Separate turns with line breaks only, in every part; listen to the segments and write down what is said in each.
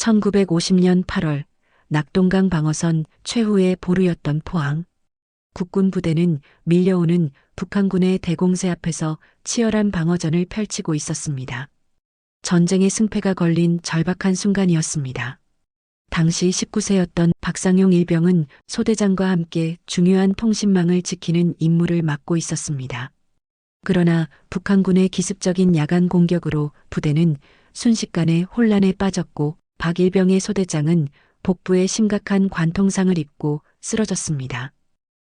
1950년 8월 낙동강 방어선 최후의 보루였던 포항. 국군 부대는 밀려오는 북한군의 대공세 앞에서 치열한 방어전을 펼치고 있었습니다. 전쟁의 승패가 걸린 절박한 순간이었습니다. 당시 19세였던 박상용 일병은 소대장과 함께 중요한 통신망을 지키는 임무를 맡고 있었습니다. 그러나 북한군의 기습적인 야간 공격으로 부대는 순식간에 혼란에 빠졌고 박일병의 소대장은 복부에 심각한 관통상을 입고 쓰러졌습니다.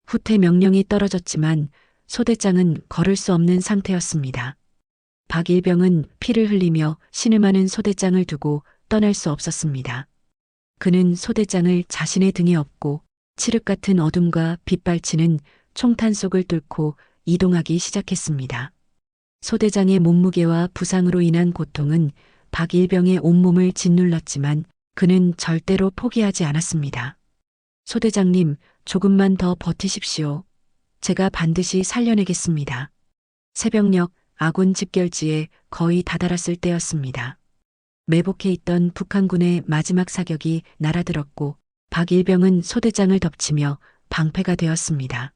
후퇴 명령이 떨어졌지만 소대장은 걸을 수 없는 상태였습니다. 박일병은 피를 흘리며 신음하는 소대장을 두고 떠날 수 없었습니다. 그는 소대장을 자신의 등에 업고 칠흑 같은 어둠과 빗발치는 총탄 속을 뚫고 이동하기 시작했습니다. 소대장의 몸무게와 부상으로 인한 고통은 박일병의 온몸을 짓눌렀지만 그는 절대로 포기하지 않았습니다. 소대장님, 조금만 더 버티십시오. 제가 반드시 살려내겠습니다. 새벽녘 아군 집결지에 거의 다다랐을 때였습니다. 매복해 있던 북한군의 마지막 사격이 날아들었고 박일병은 소대장을 덮치며 방패가 되었습니다.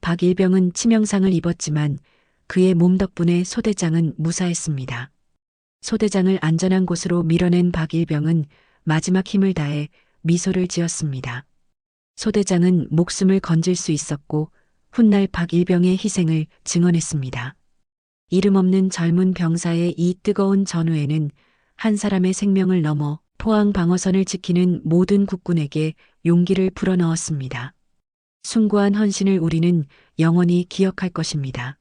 박일병은 치명상을 입었지만 그의 몸 덕분에 소대장은 무사했습니다. 소대장을 안전한 곳으로 밀어낸 박일병은 마지막 힘을 다해 미소를 지었습니다. 소대장은 목숨을 건질 수 있었고 훗날 박일병의 희생을 증언했습니다. 이름 없는 젊은 병사의 이 뜨거운 전후에는 한 사람의 생명을 넘어 포항 방어선을 지키는 모든 국군에게 용기를 불어넣었습니다. 숭고한 헌신을 우리는 영원히 기억할 것입니다.